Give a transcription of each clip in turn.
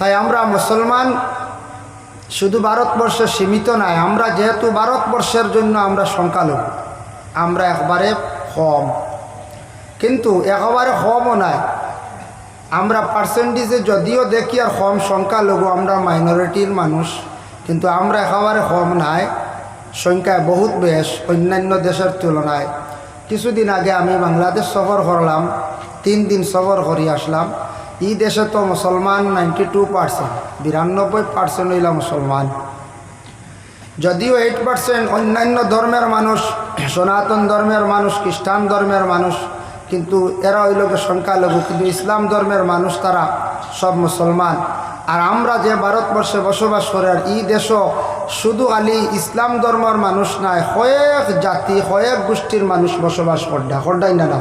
তাই আমরা মুসলমান, শুধু ভারতবর্ষে সীমিত নয়, আমরা যেহেতু ভারতবর্ষের জন্য আমরা সংখ্যালঘু, আমরা একবারে কম। কিন্তু একেবারে কমও নাই আমরা পার্সেন্টেজে যদিও দেখি আর কম সংখ্যালঘু, আমরা মাইনরিটির মানুষ, কিন্তু আমরা একেবারে কম নাই সংখ্যায় বহুত বেশ অন্যান্য দেশের তুলনায়। কিছুদিন আগে আমি বাংলাদেশ সফর করলাম, তিন দিন সফর করি আসলাম। এই দেশে তো মুসলমান নাইনটি টু পার্সেন্ট বিরানব্বই পার্সেন্ট হইলা মুসলমান। যদিও এইট পার্সেন্ট অন্যান্য ধর্মের মানুষ, সনাতন ধর্মের মানুষ, খ্রিস্টান ধর্মের মানুষ, কিন্তু এরা হইল গিয়ে সংখ্যালঘু, কিন্তু ইসলাম ধর্মের মানুষ তারা সব মুসলমান। আর আমরা যে ভারতবর্ষে বসবাস করি, আর এই দেশও শুধু আলি ইসলাম ধর্মের মানুষ নাই কয়েক জাতি কয়েক গোষ্ঠীর মানুষ বসবাস করডা, করডাই না না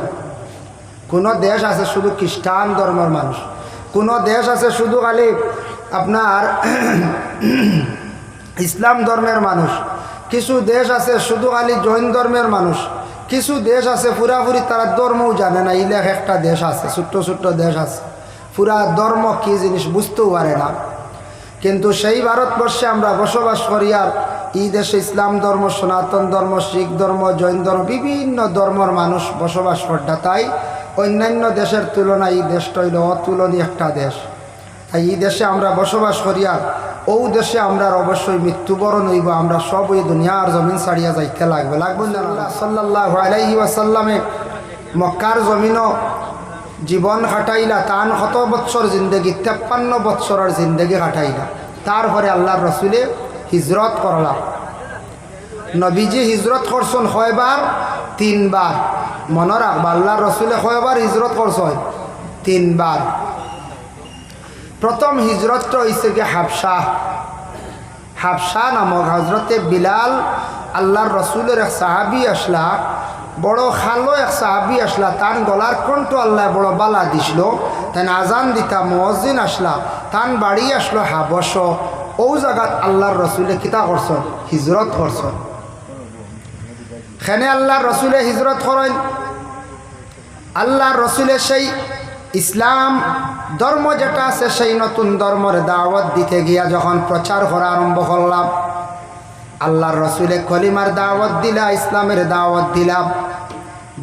কোনো দেশ আছে শুধু খ্রিস্টান ধর্মের মানুষ? কোনো দেশ আছে শুধু খালি আপনার ইসলাম ধর্মের মানুষ? কিছু দেশ আছে শুধু খালি জৈন ধর্মের মানুষ? কিছু দেশ আছে পুরাপুরি তারা ধর্মও জানে না। ইলেখ একটা দেশ আছে, ছোট্ট ছোট্ট দেশ আছে। পুরা ধর্ম কী জিনিস বুঝতেও পারে না। কিন্তু সেই ভারতবর্ষে আমরা বসবাস করি আর এই দেশে ইসলাম ধর্ম, সনাতন ধর্ম, শিখ ধর্ম, জৈন ধর্ম, বিভিন্ন ধর্মর মানুষ বসবাস করটা তাই অন্যান্য দেশের তুলনায় এই দেশটা হইল অতুলনীয় একটা দেশ। তাই এই দেশে আমরা বসবাস করিয়া ও দেশে আমরা অবশ্যই মৃত্যুবরণ হইব, আমরা সব ওই দুনিয়ার জমিন ছাড়িয়া যাইতে লাগবে। লাগবে সাল্লাহ আলাইহি ওয়াসাল্লামে মক্কার জমিনও জীবন কাটাইলা তান শত বৎসর জিন্দগি, তেপ্পান্ন বৎসরের জিন্দগি কাটাইলা তারপরে আল্লাহর রসুলে হিজরত করলাম নবীজি হিজরত করছেন কয়বার? তিনবার। মনে রাখবা আল্লাহর রসুলে কয়বার হিজরত করছেন তিনবার প্রথম হিজরতটা হয়েছে কি হাফসা হাফসা নামক হজরতে বিলাল আল্লাহর রসুলের এক সাহাবি আসলা বড় খালো এক সাহাবি আসলা তান গলার কণ্ঠ আল্লাহ বড় বালা দিছিল তাই আজান দিতা মসজিন আসলা তান বাড়ি আসলো হাবস ও জায়গাত আল্লাহর রসুলে কিতা করছ হিজরত করছ খেনে আল্লাহর রসুলে হিজরত করেন। আল্লাহর রসুলে সেই ইসলাম ধর্ম যেটা আছে, সেই নতুন ধর্মের দাওয়াত দিতে গিয়া যখন প্রচার করা আরম্ভ করলাম, আল্লাহর রসুলে কলিমার দাওয়াত দিলা, ইসলামের দাওয়াত দিলাম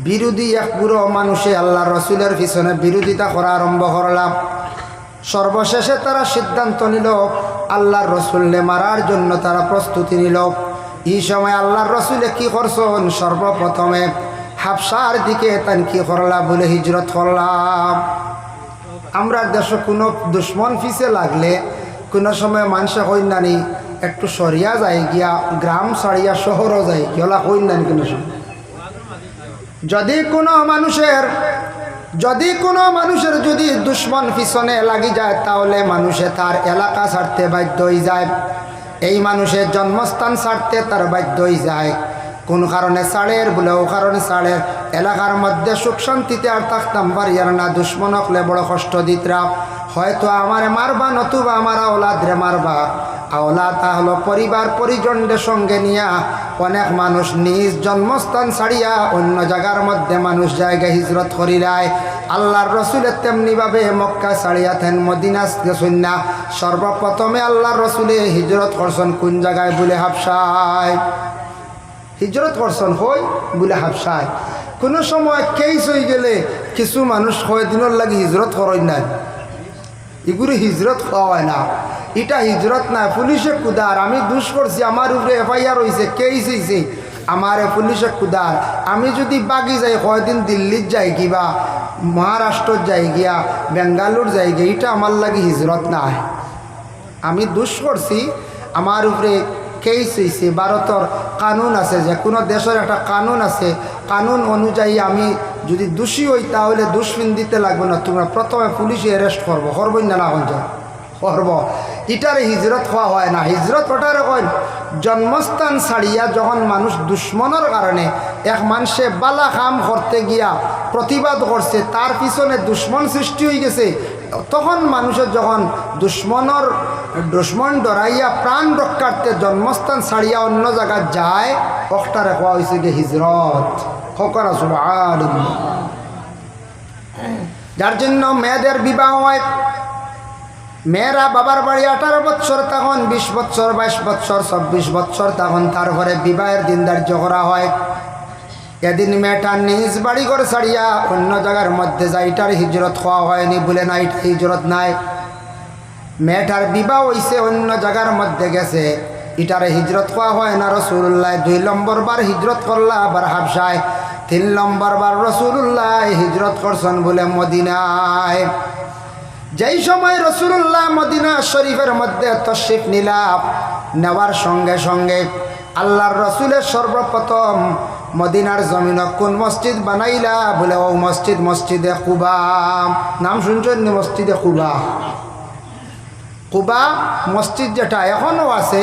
বিরোধী এক পুরো মানুষে আল্লাহর রসুলের পিছনে বিরোধিতা করা আরম্ভ করলাম। সর্বশেষে তারা সিদ্ধান্ত নিল, আল্লাহর রসুলকে মারার জন্য তারা প্রস্তুতি নিল। এই সময় আল্লাহর রসুলে কি করছেন? সর্বপ্রথমে হাফসার দিকে তান কি করলা বলে হিজরত করলাম। আমরা দেশে কোনো দুশ্মন ফিসে লাগলে কোনো সময় মানুষে হইন নানি একটু সরিয়া যায় গিয়া, গ্রাম সারিয়া শহরও যায় গিয়া হইন নানি কোনো সময়। যদি কোনো মানুষের, যদি কোনো মানুষের যদি দুশ্মন পিছনে লাগি যায়, তাহলে মানুষে তার এলাকা ছাড়তে বাধ্য হয়ে যায়। এই মানুষের জন্মস্থান ছাড়তে তার বাধ্য হয়ে যায়। কোন কারণে সাড়ের বলে ও কারণে সাড়ের এলাকার মধ্যে সুখ শান্তিতে আর থাকতাম বাড়িয়ার না দুশ্মন হকলে বড় কষ্ট দিতরা। হয়তো আমারে মারবা, নতুবা আমার ওলাদরে মারবা। আওলা তা হলো পরিবার পরিজনদের সঙ্গে নিয়া অনেক মানুষ নিজ জন্মস্থান ছাড়িয়া অন্য জায়গার মধ্যে মানুষ জায়গায় হিজরত করিলায়। আল্লাহর রসুলের তেমনিভাবে মক্কা ছাড়িয়া থেন মদিনা গেছেন না সর্বপ্রথমে আল্লাহর রসুলে হিজরত করছেন কোন জায়গায়? বলে হাফসায়। হিজরত করছেন হই বলে হাফসায়। কোনো সময় কেস হয়ে গেলে কিছু মানুষ কয়দিনের লাগে হিজরত করেন নাই। এগুলো হিজরত হয় না। এটা হিজরত না, পুলিশে কুদার। আমি দুষ করছি, আমার উপরে এফআইআর হয়েছে কেস হয়েছে আমার পুলিশে কুদার। আমি যদি বাগি যাই, কয়দিন দিল্লিত যাই কিবা মহারাষ্ট্রত যাই গিয়া বেঙ্গালুর যাই গিয়া এটা আমার লাগে হিজরত না। আমি দুষ করছি, আমার উপরে কেস হয়েছে ভারতর কানুন আছে, যে কোনো দেশের একটা কানুন আছে। কানুন অনুযায়ী আমি যদি দোষী হই, তাহলে দুষ্মিন দিতে লাগবে না। তোমরা প্রথমে পুলিশে অ্যারেস্ট করব। করবই না না হঞ্চ করব। ইটারে হিজরত হওয়া হয় না। হিজরত ওটারে কয় জন্মস্থান ছাড়িয়া যখন মানুষ দুশ্মনের কারণে এক মানুষে বালা কাম করতে গিয়া প্রতিবাদ করছে, তার পিছনে দুশ্মন সৃষ্টি হয়ে গেছে, তখন মানুষের যখন দুশ্মনের, দুশ্মন ডরাইয়া প্রাণ রক্ষার্থে জন্মস্থান ছাড়িয়া অন্য জায়গায় যায়, অক্টারে হওয়া হয়েছে গিয়ে হিজরত, ফকরা সুবাহ যার জন্য মেয়েদের বিবাহ হয় মেয়েরা বাবার বাড়ি আঠারো বছর তখন বিশ বছর বাইশ বছর চব্বিশ বছর তখন তার ঘরে বিবাহের দিন ধার্য করা হয়। এদিন মেয়েটা নিজ বাড়ি করে ছাড়িয়া অন্য জায়গার মধ্যে যাইটার হিজরত হওয়া হয়নি, বলে না এটা হিজরত নাই। মেয়েটার বিবাহ হইছে অন্য জায়গার মধ্যে গেছে ইটারে হিজরত হওয়া হয় না রসুল্লাহ দুই নম্বর বার হিজরত করলা, আবার হাবসায় তিন নম্বর বার রসুল্লাহ হিজরত করছেন বলে মদিনায়। যেই সময় রসুল্লাহ মদিনা শরীফের মধ্যে তশরিফ নিলাম, নেওয়ার সঙ্গে সঙ্গে আল্লাহর রসুলের সর্বপ্রথম মদিনার জমিন কোন মসজিদ বানাইলা? বলে, ও মসজিদ, মসজিদে কুবা। নাম শুনছেন মসজিদে কুবা? কুবা মসজিদ যেটা এখনও আছে,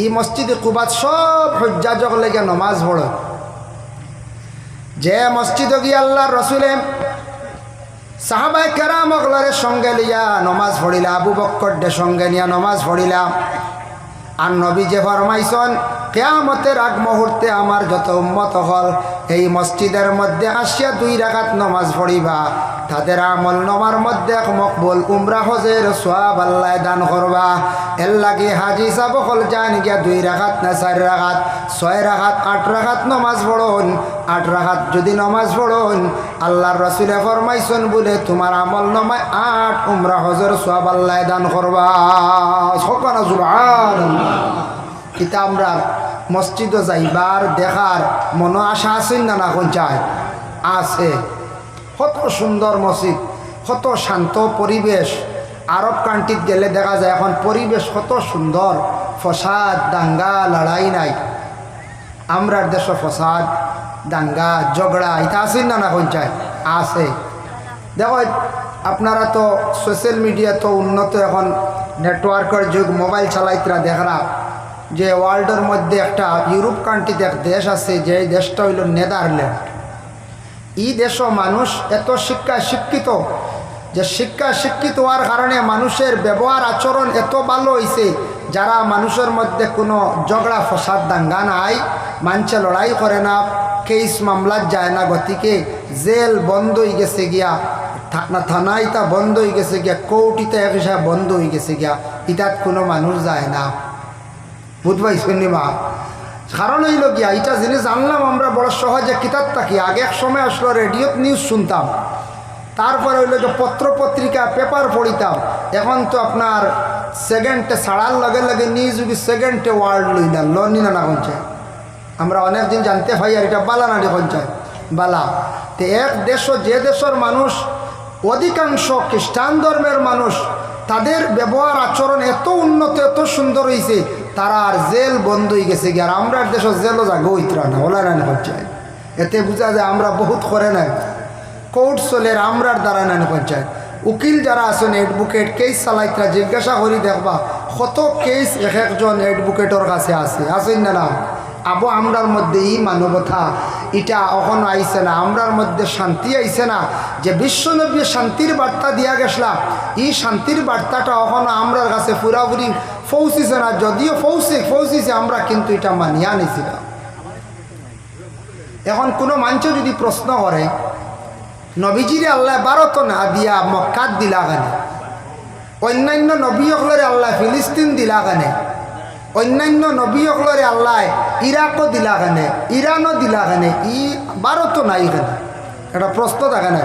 এই মসজিদে কুবাত সব হজ্জাজক লেগে নমাজ পড়ে। যে মসজিদে গিয়ে আল্লাহর রসুলে সাহাবাই কেরাম সঙ্গে লিয়া নমাজ পড়িলা, আবু বক্কর সঙ্গে নিয়া নমাজ পড়িলা। আর নবী যে ফরমাইছন কেয়ামতের আগ মুহূর্তে আমার যত উম্মত হল, এই মসজিদের মধ্যে আসিয়া দুই রাখাত নমাজ পড়িবা। তাদের আমল নমার মধ্যে এক মকবুল উমরা হজের সোয়াব আল্লাহ দান করবা। এর লাগে হাজি সাব হল যান গিয়া দুই রাখাত না চার রাখাত ছয় রাখাত আট রাখাত নমাজ পড়ুন। আট রাখাত যদি নমাজ পড়ুন, আল্লাহর রসুলে ফরমাইছন বলে তোমার আমল নমায় আট উমরা হজের সোয়াব আল্লাহ দান করবা। সকনা জুবান এটা আমরা মসজিদে যাইবার দেখার মন আশা আছে না না চায় আছে। কত সুন্দর মসজিদ কত শান্ত পরিবেশ। আরব কান্ট্রিত গেলে দেখা যায় এখন পরিবেশ কত সুন্দর। ফসাদ, দাঙ্গা, লড়াই নাই। আমরার দেশ ফসাদ, দাঙ্গা, ঝগড়া, এটা আছে না না চায় আছে। দেখো, আপনারা তো সোশ্যাল মিডিয়া তো উন্নত এখন নেটওয়ার্কের যুগ মোবাইল চালাইতরা দেখরা। যে ওয়ার্ল্ডের মধ্যে একটা ইউরোপ কান্ট্রিতে এক দেশ আছে, যে দেশটা হইল নেদারল্যান্ড। এই দেশও মানুষ এত শিক্ষায় শিক্ষিত যে শিক্ষা শিক্ষিত হওয়ার কারণে মানুষের ব্যবহার আচরণ এত ভালো হয়েছে যারা মানুষের মধ্যে কোনো ঝগড়া, ফসাদ, দাঙ্গা নাই, মানছে, লড়াই করে না কেস মামলাত যায় না গতিকে, জেল বন্ধ হয়ে গেছে গিয়া থানা থানায় তা বন্ধ হয়ে গেছে গিয়া কৌটিতে এক হিসাব বন্ধ হয়ে গেছে গিয়া ইটাত কোনো মানুষ যায় না। বুধবাই শুনিমা কারণ হইল গিয়া এটা জিনিস জানলাম আমরা, বড় সহজে কিতাব থাকি আগে এক সময় আসলো রেডিওত নিউজ শুনতাম। তারপরে হইল যে পত্র পত্রিকা পেপার পড়িতাম। এখন তো আপনার সেকেন্ডে ছাড়ার লগে লগে নিউজ সেকেন্ডে ওয়ার্ল্ড লইলাম লনি না পঞ্চায়েত। আমরা অনেক দিন জানতে পাই আর এটা বালা নাড়ি পঞ্চায়েত, বালা। তো এক দেশ যে দেশের মানুষ, অধিকাংশ খ্রিস্টান ধর্মের মানুষ, তাদের ব্যবহার আচরণ এত উন্নত, এত সুন্দর হয়েছে তারা আর জেল বন্ধ হয়ে গেছে গিয়ে, আর আমরা দেশের জেলও যাগো ইতরা না, ওলা না পঞ্চায়েত। এতে বোঝা যায় আমরা বহুত করে নাই কোর্ট চলে আমরার দ্বারা নানি পঞ্চায়েত। উকিল যারা আছেন এডভোকেট কেস চালাইতরা, জিজ্ঞাসা করি দেখবা, কত কেস এক একজন এডভোকেটর কাছে আছে আছেন না না আবো আমরার মধ্যে ই মানবতা এটা এখনও আইছে না। আমরার মধ্যে শান্তি আইছে না যে বিশ্বনবী শান্তির বার্তা দিয়া গেছলা। এই শান্তির বার্তাটা এখনও আমরার কাছে পুরাপুরি পৌঁছিছে না। যদিও পৌঁছে, পৌঁছিছে, আমরা কিন্তু এটা মানিয়া নিছিলাম এখন কোনো মানুষ যদি প্রশ্ন করে, নবীজিরে আল্লাহ ভারত না দিয়া মক্কাত দিলা কানে? অন্যান্য নবী নবীসকলরে আল্লাহ ফিলিস্তিন দিলা কানে? অন্যান্য নবীসকলরে আল্লাহ ইরাকও দিলা কানে ইরানও দিলা কানে ই ভারত নাই এখানে একটা প্রশ্ন থাকে না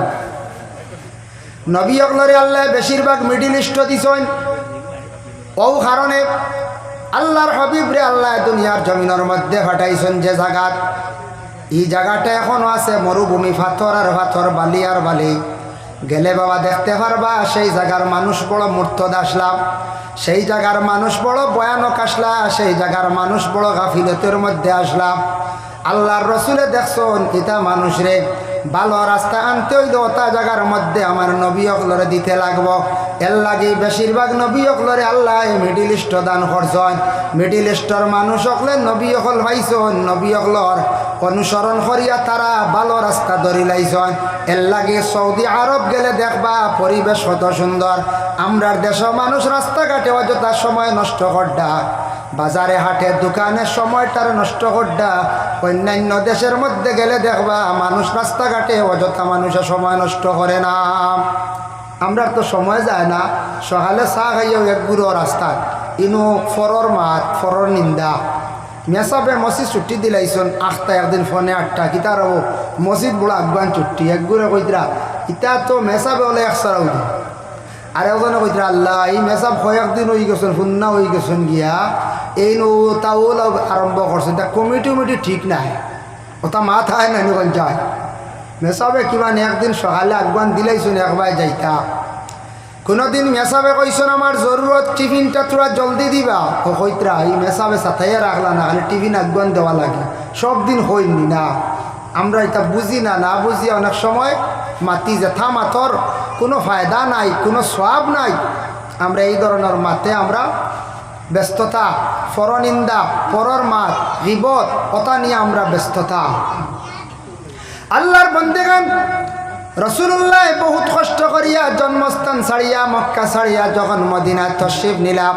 নবীসকলরে আল্লাহ বেশিরভাগ মিডিল ইস্ট দিছেন। ও কারণে আল্লাহর হবিবরে আল্লাহ দুনিয়ার জমিনের মধ্যে ফাটাইছেন যে জায়গাত এই জায়গাটা এখনও আছে মরুভূমি পাথর আর পাথর বালি আর বালি। গেলে বাবা দেখতে পারবা, সেই জায়গার মানুষ বড় মূর্ত আসলাম সেই জায়গার মানুষ বড় ভয়ানক আসলা, সেই জায়গার মানুষ বড় গাফিলতের মধ্যে আসলাম। আল্লাহর রসুলে দেখছন মানুষ রে? ভালো রাস্তা আনতে হইলে ওটা জায়গার মধ্যে আমার নবী অকলরে দিতে লাগবো। এর লাগে বেশিরভাগ নবী অকলরে আল্লাহ মিডিল ইস্ট দান করছেন। মিডিল ইস্টর মানুষ অকলে নবী অকল পাইছন নবী অকলর অনুসরণ করিয়া তারা ভালো রাস্তা ধরি লাইছন। এর লাগে সৌদি আরব গেলে দেখবা পরিবেশ কত সুন্দর। আমরার দেশ মানুষ রাস্তাঘাটে অযথা সময় নষ্ট করডা। বাজারে হাটে দোকানের সময়টার নষ্ট করডা অন্যান্য দেশের মধ্যে গেলে দেখবা মানুষ রাস্তাঘাটে, অযথা মানুষের সময় নষ্ট করে না। আমরা তো সময় যায় না, সকালে চাহ খাইও এক গুঁড়ো রাস্তাত ইনো ফরর মাত, ফরর নিন্দা। মেসাবে মসজিদ ছুটি দিলাইছন আটটা একদিন ফোনে আটটা কিতা রব, মসজিদ বড় আগুয়ান ছুটি, এক কইতরা, ইতা তো মেসাবে হলে একশো উঠি। আর একজনে কইতরা আল্লাহ, এই মেসাব কয়েকদিন হয়ে গেছেন শুননা হয়ে গেছেন গিয়া, এই তাও আরম্ভ করছেন তা কমিটি উমিটি ঠিক নাই। ওটা মাথা হয় না নিগন যায়। মেসাবে কিমান একদিন সকালে আগুয়ান দিলাইছুন একবার যাইতা। কোনোদিন মেসাবে কইসন আমার জরুরত টিফিনটা তোরা জলদি দিবা। ও কইতরা এই মেসাবে সাথাইয়া রাখলা না, খালি টিফিন আগুয়ান দেওয়া লাগে। সব দিন হইনি না। আমরা এটা বুঝি না না বুঝি অনেক সময় মাতি জেঠা মাথর কোনো ফায়দা নাই, কোনো সব নাই। আমরা এই ধরনের মাতে আমরা ব্যস্ততা, পরনিন্দা, পরর মাত বিপদ ওটা নিয়ে আমরা ব্যস্ততা। আল্লাহর বন্দেগান রসুল্লাহ বহুত কষ্ট করিয়া জন্মস্থান ছাড়িয়া, মক্কা ছাড়িয়া যখন মদিনা তশিফ নিলাম,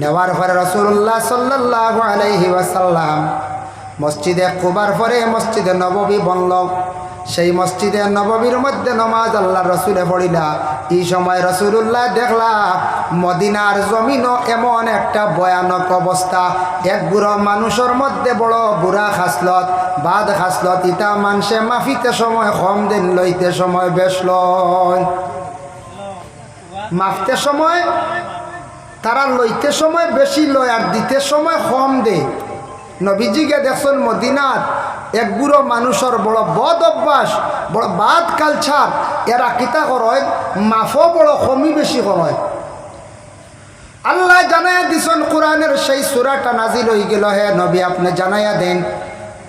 নেওয়ার পরে রসুল্লাহ সাল্লাহ আলাইহি ওয়াসাল্লাম মসজিদে কুবার পরে মসজিদে নববী বনল। সেই মসজিদে নববীর মধ্যে নমাজ আল্লাহ রসুলে পড়িলা। এই সময় রসুল্লাহ দেখলা, মদিনার জমিনও এমন একটা ভয়ানক অবস্থা। এক বুড়ো মানুষের মধ্যে বড় বুড়া খাসলত, বাদ খাসলত ইটা মানুষে মাফিতে সময়, কম দিন লইতে সময় বেশ লয় মাফতে সময়, তারা লইতে সময় বেশি লয় আর দিতে সময় কম দে। নবীজিকে দেখছেন মদিনাত। এক বুড়ো মানুষের বড় বদ অভ্যাস, বড় বাদ কালচার, এরা কিতা করয়? মাফও বড় কমি বেশি করয়। আল্লাহ জানাইয়া দিছেন কোরআনের সেই সুরাটা নাজিল হয়ে গেল। হে নবী, আপনি জানাইয়া দেন।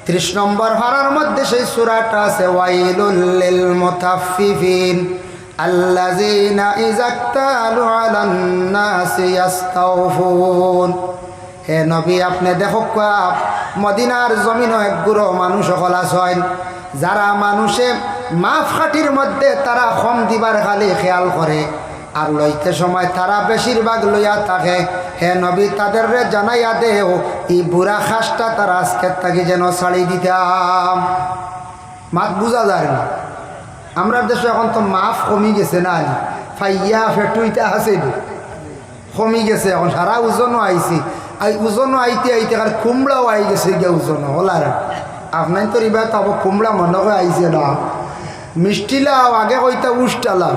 ত্রিশ নম্বর ভাড়ার মধ্যে সেই সুরাটা আছে, ওয়াইলুল মুতাফফিফিন। আল্লাযীনা ইযাক্তালু আলান নাসি ইস্তাওফুন হে নবী, আপনি দেখো মদিনার জমিনও এক গুঁড়ো মানুষ সকল আছেন যারা মানুষে মাফ খাটির মধ্যে তারা কম দিবার খালি খেয়াল করে। আর লইতে সময় তারা বেশিরভাগ লইয়া থাকে। হে নবী, তাদের রে জানাইয়া দেও, এই বুড়া খাসটা তারা আজকে তাকে যেন ছাড়ি দিতাম। মাত বুঝা যায় না। আমরা দেশে এখন তো মাফ কমি গেছে না ফাইয়া ফেটুইটা আছে কমি গেছে এখন, সারা ওজনও এই ওজনও আইতে আইতে আর কুমড়াও আই গেছে গিয়ে ওজনও হলার আপনার তো এবার তো কুমড়া মনে করে আইছে না। মিষ্টি লাও, আগে কইতা উষ্টা লাও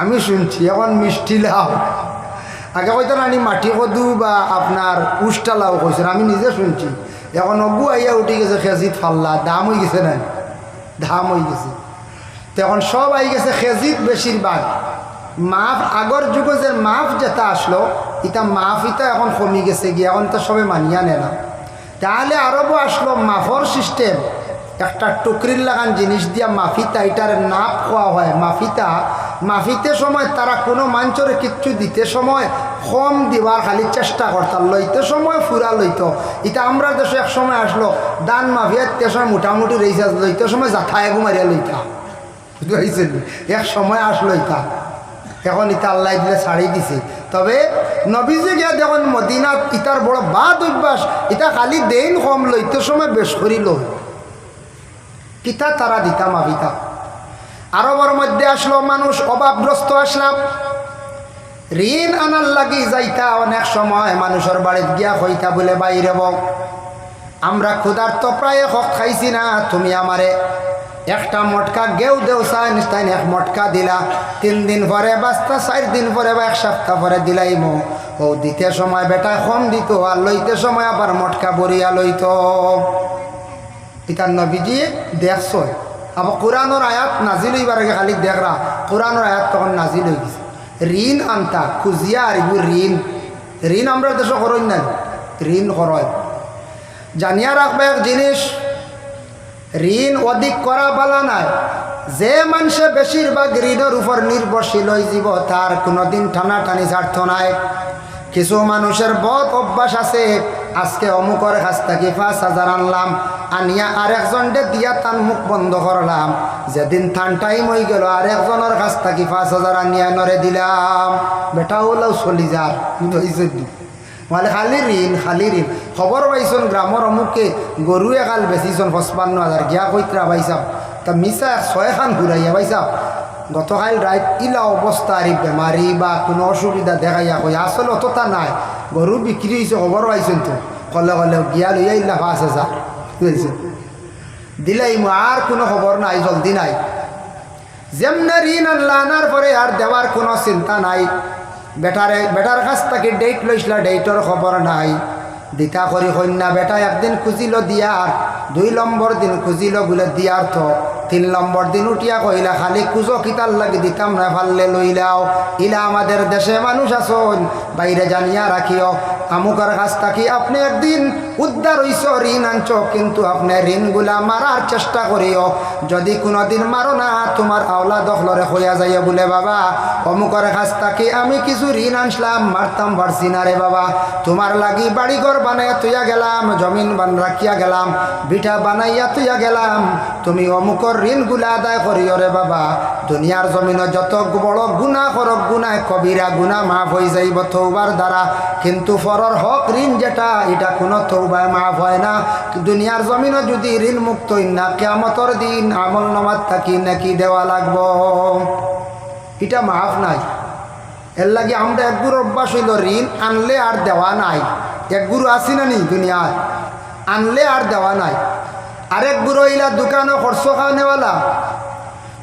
আমি শুনছি, এখন মিষ্টি লাও। আগে কইতা নানি মাটি কদু বা আপনার উষ্টা লাও কইছেন আমি নিজে শুনছি। এখন অগু আইয়া উঠে গেছে, খেজিত ফাল্লা, দাম হয়ে গেছে না দাম হয়ে গেছে। তখন সব আই গেছে, খেজিত বেশিরভাগ মাফ আগর যুগে যে মাফ যেটা আসলো ইটা মাফ ইটা এখন কমি গেছে গিয়ে, এখন তো সবে মানিয়া নে না। তাহলে আরবও আসলো মাফর সিস্টেম একটা টুকরির লাগান জিনিস দিয়া মাফিতা এটার নাপ খোয়া হয়, মাফিতা। মাফিতে সময় তারা কোনো মাঞ্চরে কিচ্ছু দিতে সময় কম দিবার খালি চেষ্টা করতাম লইতে সময় ফুরা লইত। এটা আমরা দেশে এক সময় আসলো, দান মাফিয়া তে সময় মোটামুটি রয়েছে লইতে সময় জাথা এগু মারিয়া লইতা। বুঝতে এক সময় আসলো ইতা। এখন ইতা আল্লাহ দিলে ছাড়ি দিছে। তবে নবীজি গিয়া দেখুন, মদিনাত ইতার বড় বাদ অভ্যাস। ইতা খালি দেন কম লইতে সময় বেশ করি লই কিতা তারা দিতাম আবিতা আরবের মধ্যে আসলো মানুষ অভাবগ্রস্ত আসলাম। ঋণ আনার লাগি যাইতা অনেক সময় মানুষের বাড়িতে গিয়া হইতা বলে বাইরে বক আমরা ক্ষুধার্ত প্রায় হক খাইছি না, তুমি আমারে একটা মটকা গেউ দেও চাই, নিস্তাইন এক মটকা দিলা। তিন দিন পরে বাস্তা চার দিন পরে বা এক সপ্তাহ পরে দিলাইমো। ও, দিতে সময় বেটা কম দিত, আর লইতে সময় আবার মটকা বরিয়া লইত। ইতার নবীজি দেখছ আবার কোরআনোর আয়াত নাজিল হইবার আগে খালি দেখরা কোরআনোর আয়াত তখন নাজিল হয়ে গেছে। ঋণ আনতা, খুঁজিয়া আর এগুলো ঋণ। ঋণ আমরা দেশে করই না ঋণ করয় জানিয়া রাখবে এক জিনিস ঋণ অধিক করা বালা নাই। যে মানুষে বেশিরভাগ ঋণের উপর নির্ভরশীল হয়ে যাব তার কোনোদিন টানাটানি স্বার্থ নাই। কিছু মানুষের বদ অভ্যাস আছে। আজকে অমুকর কাছ থেকে পাঁচ হাজার আনলাম, আনিয়া আরেকজনকে দিয়া তান মুখ বন্ধ করলাম। যেদিন থান টাইম হয়ে গেল, আরেকজনের কাছ থেকে পাঁচ হাজার আনিয়া নরে দিলাম। বেটা হলেও চলি যার মানে খালি ঋণ খালি ঋণ। খবর পাইছন গ্রামর অমুকে গরু একাল বেচিছন পঁচপান্ন হাজার গিয়া কৈত্রা পাইছাম তা মিছা ছয় খান ঘুরাইয়া পাইছাম গতকাল রাত ইলা অবস্থা আর বেমারি বা কোনো অসুবিধা দেখাইয়া কই আসলে অতটা নাই। গরু বিক্রি হয়েছে খবর পাইছেন তো। কলে কলে গিয়া লইয়া ইল্লা পাঁচ বুঝেছে দিলাই মো আর কোনো খবর নাই জলদি নাই। যেমনে ঋণ আনলা আনার পরে আর দেওয়ার কোনো চিন্তা নাই। বেটারে বেটার কাছ থেকে ডেট লইসলা ডেটর খবর নাই। দিতা করি কন্যা বেটা একদিন খুঁজিল দিয়ার দুই নম্বর দিন খুঁজিল বলে দিয়ার তো তিন নম্বর দিন উঠিয়া কইলা খালি কুজো কিতার লাগি দিতাম না ফাললে লইলাও ইলা আমাদের দেশে মানুষ আসন, বাইরে জানিয়া রাখিও। আমুকার কাছ থাকি আপনি একদিন উদ্ধার হইছ? ঋণ আনছ, কিন্তু আপনি ঋণগুলা মারার চেষ্টা করিও। যদি কোনোদিন মারো না, তোমার আওলা দখলরে হইয়া যাইয়া বলে, বাবা, অমুকের কাছ থাকি আমি কিছু ঋণ আনছিলাম? মারতাম পারছি না রে বাবা। তোমার লাগি বাড়িঘর বানাইয়া তুইয়া গেলাম, জমিন বান রাখিয়া গেলাম বিঠা বানাইয়া তুইয়া গেলাম। তুমি অমুকর ঋণগুলা আদায় করিও রে বাবা দুনিয়ার জমিনে যত বড় গুণা করক গুণায় কবিরা গুণা মাফ হয়ে যাইব থৌবার দ্বারা কিন্তু ফরর হক ঋণ যেটা, এটা কোনো তৌবায় মাফ হয় না। দুনিয়ার জমিনে যদি ঋণ মুক্ত না কেমতর দিন আমল নমাত থাকি নাকি দেওয়া লাগবো। এটা মাফ নাই। এর লাগে আমরা এক গুরু অভ্যাস হইল ঋণ আনলে আর দেওয়া নাই। এক গুরু আসি না নি দুনিয়ার আনলে আর দেওয়া নাই। আরেক বুড়ো ইলা দোকানও খরচ খাওয়ানেওয়ালা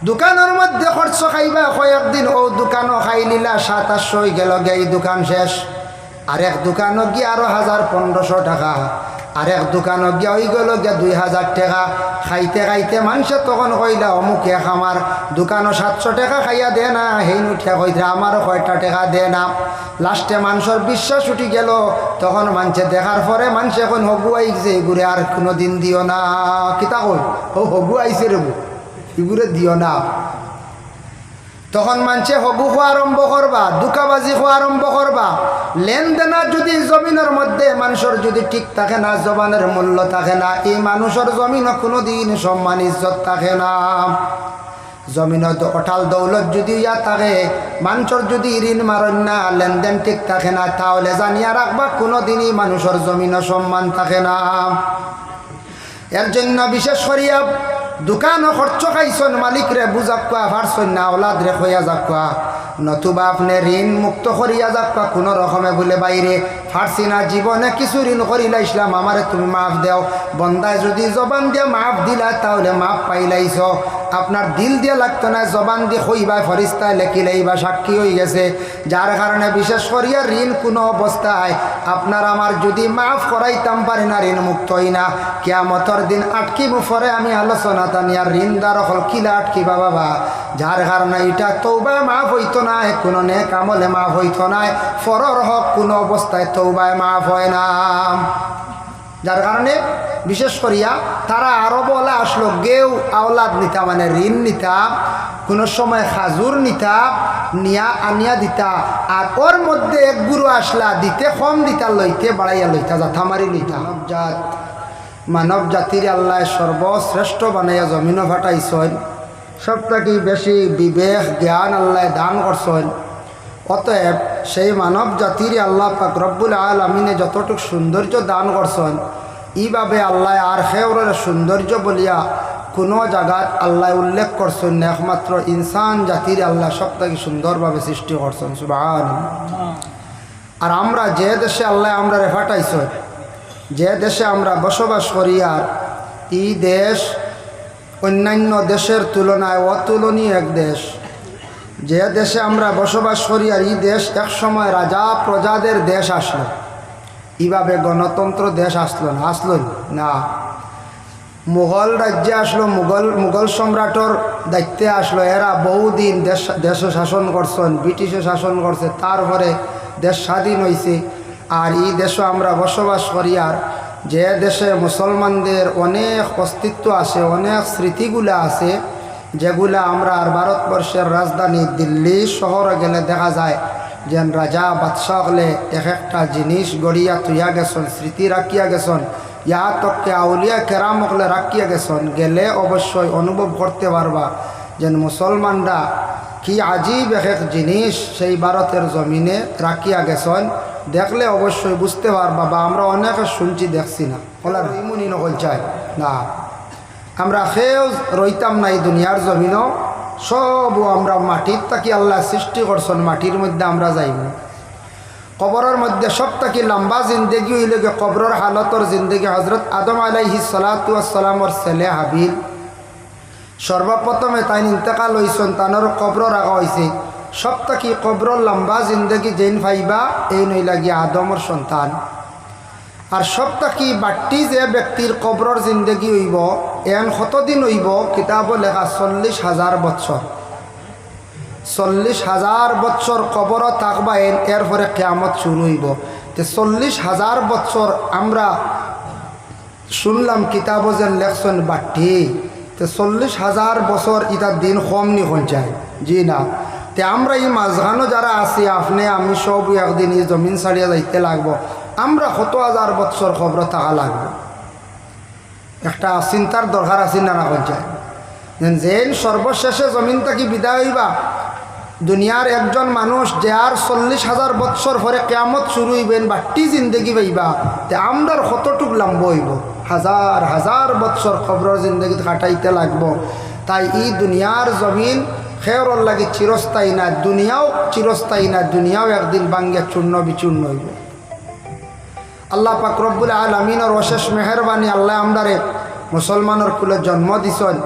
দোকানের মধ্যে খরচ খাইবা কয়েকদিন ও দোকানও খাই নিলা, সাত আটশো গেল গে এই দোকান শেষ। আরেক দোকানও কি আরও হাজার পনেরোশো টাকা। আরেক দোকানও গিয়া হয়ে গেল, গিয়া দুই হাজার টাকা খাইতে খাইতে মানুষে তখন কইলা, অমুক এক আমার দোকানও সাতশো টাকা খাইয়া দে না সেই নুঠিয়া কইতে আমারও কয়টা টাকা দে না। লাস্টে মানুষের বিশ্বাস উঠি গেল। তখন মানুষে দেখার পরে মানুষ এখন হগু আইছে এগুলো আর কোনো দিন দিও না। কিতা কই ও হগু আইছে রে এগুলো দিও না। তখন মানুষে হগু খোয়া আরম্ভ করবা দুকাবাজি খোয়া আরম্ভ করবা লেনদেনার যদি জমিনের মধ্যে মানুষের যদি ঠিক থাকে না, জবানের মূল্য থাকে না, এই মানুষের জমিনও কোনো দিন সম্মান, ইজ্জত থাকে না। জমিনত অটাল দৌলত যদি ইয়া থাকে মানুষের যদি ঋণ মারণ না, লেনদেন ঠিক থাকে না, তাহলে জানিয়া রাখবা কোনো দিনই মানুষের জমিনও সম্মান থাকে না। এর জন্য বিশেষ করিয়া দোকানও খরচ খাইছন মালিকরে বুঝাক কোয়া ভারছন না ওলাদ রে হইয়া যাক কোয়া নতুবা আপনি ঋণ মুক্ত করিয়া যাক কোনো রকমে বলে বাইরে ফারছি না জীবনে কিছু ঋণ করিলা ইসলাম আমারে তুমি মাফ দেও। বন্দায় যদি জবান দিয়ে মাফ দিলা, তাহলে মাফ পাইলাইছ। আপনার দিল দিয়ে লাগতো না, জবান দিয়ে হইবা ফরিস্তায় লেখিলেই বা সাক্ষী হয়ে গেছে। যার কারণে বিশেষ করিয়া ঋণ কোনো অবস্থায় আপনার আমার যদি মাফ করাইতাম পারি না, ঋণ মুক্ত হই না কেয়ামতর দিন আটকি মুফরে আমি আলোচনা তানিয়ার ঋণ দ্বার হল কিলা আটকিবা বাবা যার কারণে এটা তৌবায় মাফ হইতো না কোনো নে কামলে মাফ হইতো না ফরর হক কোনো অবস্থায় তৌবায় মাফ হয় না। যার কারণে বিশেষ করিয়া তারা আরও বলে আসলো গেউ আওলাদ নিতা মানে ঋণ নিতা, কোনো সময় খাজুর নিতা, নিয়া আনিয়া দিতা, আর ওর মধ্যে এক গুরু আসলা, দিতে কম দিতা, লইতে বাড়াইয়া লইতা, যাথা মারি লইতা। জাত মানব জাতির আল্লাহ সর্বশ্রেষ্ঠ বানাইয়া জমিন ফাটাইছেন। সব থেকে বেশি বিবেক, জ্ঞান আল্লাহ দান করছেন। অতএব সেই মানব জাতির আল্লাহ পাক রব্বুল আলমিনে যতটুকু সৌন্দর্য দান করছেন, এইভাবে আল্লাহ আর সেওরের সৌন্দর্য বলিয়া কোনো জায়গাত আল্লাহ উল্লেখ করছেন না, একমাত্র ইনসান জাতির আল্লাহ সব থেকে সুন্দরভাবে সৃষ্টি করছেন। সুবাহ আর আমরা যে দেশে আল্লাহ আমরা রেফাটাইছ যে দেশে আমরা বসবাস করি আর এই দেশ অন্যান্য দেশের তুলনায় অতুলনীয় এক দেশ। যে দেশে আমরা বসবাস করি আর এই দেশ একসময় রাজা প্রজাদের দেশ আসলো। এইভাবে গণতন্ত্র দেশ আসলো না আসলো না। মুঘল রাজ্যে আসলো, মুঘল মুঘল সম্রাটর দায়িত্বে আসলো। এরা বহুদিন দেশ দেশ শাসন করছেন ব্রিটিশে শাসন করছে, তারপরে দেশ স্বাধীন হয়েছে আর এই দেশে আমরা বসবাস করি, আর যে দেশে মুসলমানদের অনেক অস্তিত্ব আছে, অনেক স্মৃতিগুলা আছে, যেগুলা আমরা আর ভারতবর্ষের রাজধানী দিল্লি শহরে গেলে দেখা যায় যেন রাজা বাদশাহ হলে এক একটা জিনিস গড়িয়া তুইয়া গেছন, স্মৃতি রাখিয়া গেছন ইয়া তককে আউলিয়া কেরাম হলে রাখিয়া গেছন, গেলে অবশ্যই অনুভব করতে পারবা যেন মুসলমানরা কি আজীব এক এক জিনিস সেই ভারতের জমিনে রাখিয়া গেছন। দেখলে অবশ্যই বুঝতে পারবা, বা আমরা অনেকে শুনছি দেখছি না। বলার ইমুনি নকল চাই। না। আমরা সেও রইতাম না এই দুনিয়ার জমিনও। সবও আমরা মাটির তাকি আল্লাহ সৃষ্টি করছেন, মাটির মধ্যে আমরা যাইব। কবরের মধ্যে সব তাকি লম্বা জিন্দগি হইলে কবরের হালতর জিন্দগি হজরত আদম আলাইহি সালাতামর ছেলে হাবিল। সর্বপ্রথমে তাই ইন্তেকাল হয়েছেন তানোর কবর রাখা হয়েছে সব কি কবরর লম্বা জিন্দগি যেন ভাইবা, এই নই লাগি আদমর সন্তান। আর সব তাকি বাট্টি যে ব্যক্তির কবরর জিন্দগি হইব, এন কতদিন হইব কিতাব লেখা চল্লিশ হাজার বৎসর চল্লিশ হাজার বৎসর কবর থাকবা এন এরপরে কেয়ামত শুরু হইব। তে চল্লিশ হাজার বৎসর আমরা শুনলাম কিতাব যে লেখছেন বাট্টি। তে চল্লিশ হাজার বছর ইটার দিন কম নি যায় জি না। তে আমরা এই মাঝখানো যারা আছি, আপনি, আমি সব একদিন এই জমিন ছাড়িয়ে যাইতে লাগবো। আমরা কত হাজার বৎসর খবর থাকা লাগবে। একটা চিন্তার দরকার আছে না না যায় যেন সর্বশেষে জমিন থাকি বিদায় হইবা, দুনিয়ার একজন মানুষ যে আর চল্লিশ হাজার বৎসর পরে কেয়ামত শুরু হইবেন বাট্টি জিন্দগি পাইবা, তে আমরার কতটুক লম্ব হইব? হাজার হাজার বৎসর খবরের জিন্দগি কাটাইতে লাগবো। তাই এই দুনিয়ার জমিন খেয়রর লাগে চিরস্থায়ী না দুনিয়াও চিরস্থায়ী না দুনিয়াও একদিন বাঙ্গে চূর্ণ বিচূর্ণ হইব। আল্লাহ পাক রব্বুল আলমিনের অশেষ মেহরবানি আল্লাহ আমদারে মুসলমানের কুলে জন্ম দিছেন।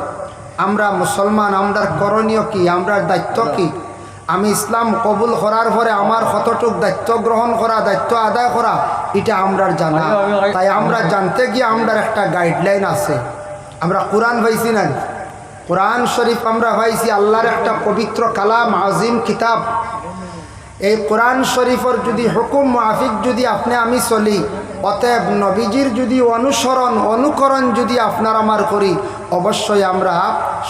আমরা মুসলমান আমরার করণীয় কি আমরার দায়িত্ব কি? আমি ইসলাম কবুল করার পরে আমার কতটুক দায়িত্ব গ্রহণ করা দায়িত্ব আদায় করা এটা আমরার জানা। তাই আমরা জানতে গিয়ে আমরার একটা গাইডলাইন আছে। আমরা কোরআন পাইছি না। কোরআন শরীফ আমরা পাইছি আল্লাহর একটা পবিত্র কালাম, আজিম কিতাব। এই কোরআন শরীফর যদি হুকুম মাফিক যদি আপনি আমি চলি, অতএব নবীজির যদি অনুসরণ, অনুকরণ যদি আপনার আমার করি, অবশ্যই আমরা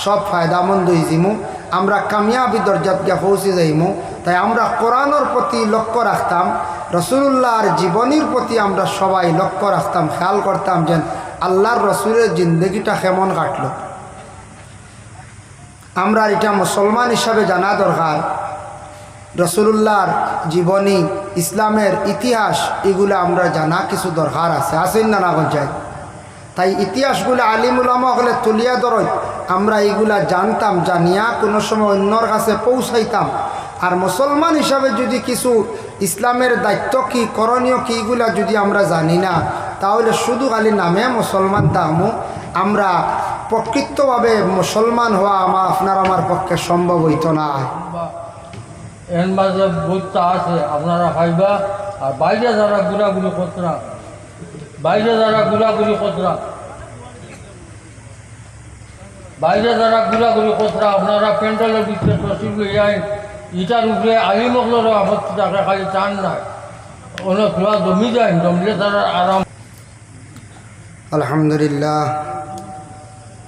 সব ফায়দামন্দ হইজিমু আমরা কামিয়াবি দরজাত গিয়া পৌঁছে যাইমু। তাই আমরা কোরআনের প্রতি লক্ষ্য রাখতাম রসুল্লাহর জীবনীর প্রতি আমরা সবাই লক্ষ্য রাখতাম, খেয়াল করতাম যেন আল্লাহর রসুলের জিন্দগিটা কেমন কাটলো। আমরা এটা মুসলমান হিসাবে জানা দরকার। রসুল্লাহর জীবনী, ইসলামের ইতিহাস, এগুলো আমরা জানা কিছু দরকার আছে। আসেন না না যায় তাই ইতিহাসগুলো আলিমুলামা হলে তুলিয়া ধরই। আমরা এইগুলা জানতাম, জানিয়া কোনো সময় অন্যর কাছে পৌঁছাইতাম। আর মুসলমান হিসাবে যদি কিছু ইসলামের দায়িত্ব কি, করণীয় কি, এগুলা যদি আমরা জানি না, তাহলে শুধু খালি নামে মুসলমান তাহমু আমরা প্রকৃতভাবে মুসলমান হওয়া আমার আপনার আমার পক্ষে সম্ভব হইত না। এর মাঝে বুঝতে আছে আপনারা ভাইবা আর বাইরে যারা গুলাগুলি করতো না বাইরে যারা গুলাগুলি করতো না বাইরে যারা গুলাগুলি করতো না আপনারা প্যান্ডেলের ভিতরে তসিল ইটার উপরে আগে আপত্তি থাকে খালি চান না। অনেক জমি যায় জমলে তারা আরাম আলহামদুলিল্লাহ।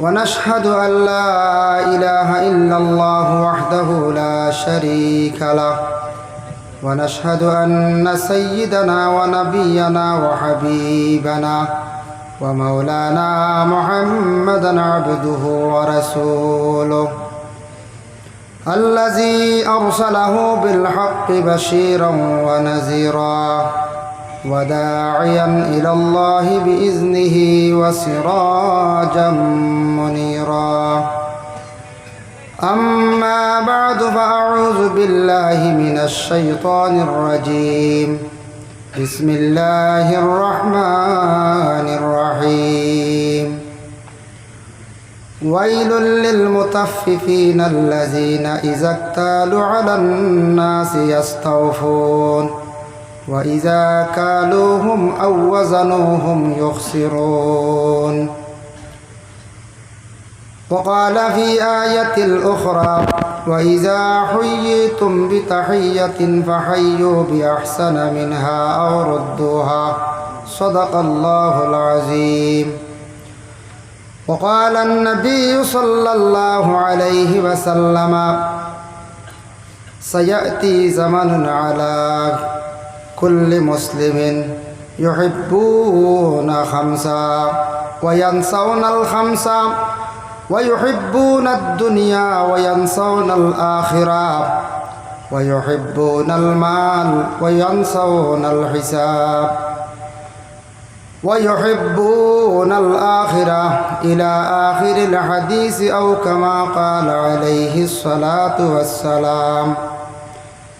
ونشهد أن لا إله إلا الله وحده لا شريك له. ونشهد أن سيدنا ونبينا وحبيبنا ومولانا محمدا عبده ورسوله. الذي أرسله بالحق بشيرا ونذيرا. وداعيا إلى الله بإذنه وسراجا منيرا. أما بعد فأعوذ بالله من الشيطان الرجيم. بسم الله الرحمن الرحيم. ويل للمطففين الذين إذا اكتالوا على الناس يستوفون. وإذا كالوهم أو وزنوهم يخسرون وقال في آية الأخرى وإذا حييتم بتحية فحيوا بأحسن منها أو ردوها صدق الله العظيم وقال النبي صلى الله عليه وسلم سيأتي زمن على كل مسلم يحبون خمسا وينسون الخمسة ويحبون الدنيا وينسون الآخرة ويحبون المال وينسون الحساب ويحبون الآخرة إلى آخر الحديث أو كما قال عليه الصلاة والسلام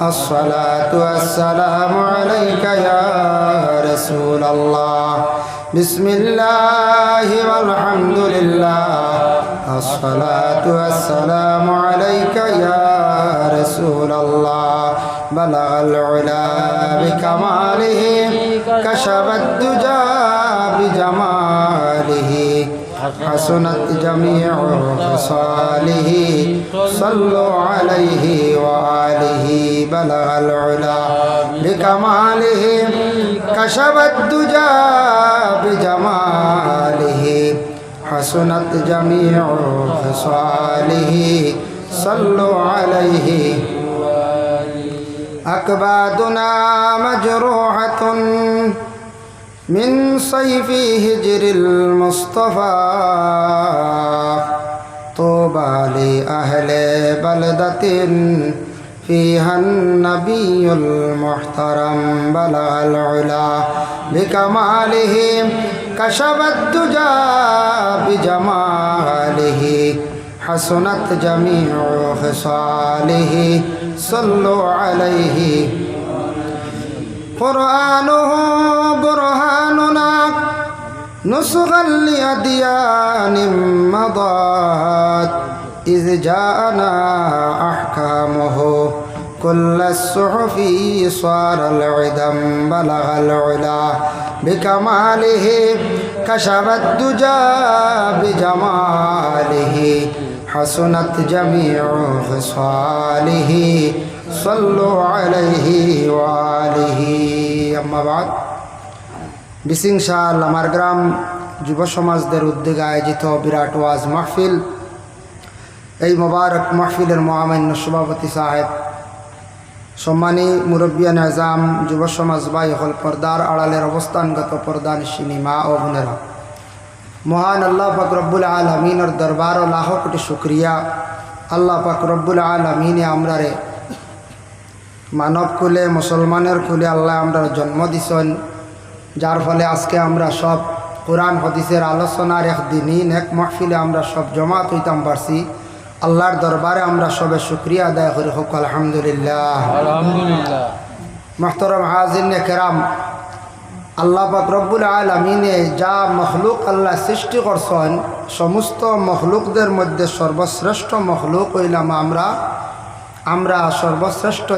الصلاة والسلام عليك يا رسول الله. بسم الله والحمد لله. الصلاة والسلام عليك يا رسول الله. بلغ العلا بكماله كشف الدجى بجماله. حسنت جميع خصاله صلوا عليه وآله بلغ العلا بكماله كشف الدجى بجماله. حسنت جميع خصاله صلوا عليه أكبادنا مجروحة من صيف هجر المصطفى. طوبى لأهل بلدة فيها النبي المحترم بلغ العلا بكماله كشف الدجى بجماله حسنت جميع خصاله صلوا عليه قرآنه برهاننا نسخا لأديان مضات إذ جاءنا أحكامه. كل الصحف صار العدم بلغ العلا بكماله كشف الدجى بجماله حسنت جميع خصاله. صلوا عليه وآله أما بعد বিসিং শাহ লামার গ্রাম যুব সমাজদের উদ্যোগে আয়োজিত বিরাট ওয়াজ মাহফিল এই মোবারক মাহফিলের মহামান্য সভাপতি সাহেব সম্মানী মুরব্বিয়ান আজাম যুব সমাজ ভাই হল পর্দার আড়ালের অবস্থানগত পর্দান সিনেমা ও বোনেরা মহান আল্লাহ পাক রব্বুল আলমিনের দরবার ও লাখ কোটি শুক্রিয়া আল্লাহ পাক রব্বুল আলমিনে আমরারে মানব কুলে মুসলমানের কুলে আল্লাহ আমরা জন্ম দিছেন। যার ফলে আজকে আমরা সব কোরআন হদিসের আলোচনার এক দিনই এক মাহফিলে আমরা সব জমা হইতাম পারছি। আল্লাহর দরবারে আমরা সবে শুক্রিয়া আদায় করি। হোক আলহামদুলিল্লাহ। মোহতরম হাজিন কেরাম আল্লাহ পাক রব্বুল আলমিনে যা মখলুক আল্লাহ সৃষ্টি করছেন সমস্ত মখলুকদের মধ্যে সর্বশ্রেষ্ঠ মখলুক হইলাম আমরা। আমরা সর্বশ্রেষ্ঠ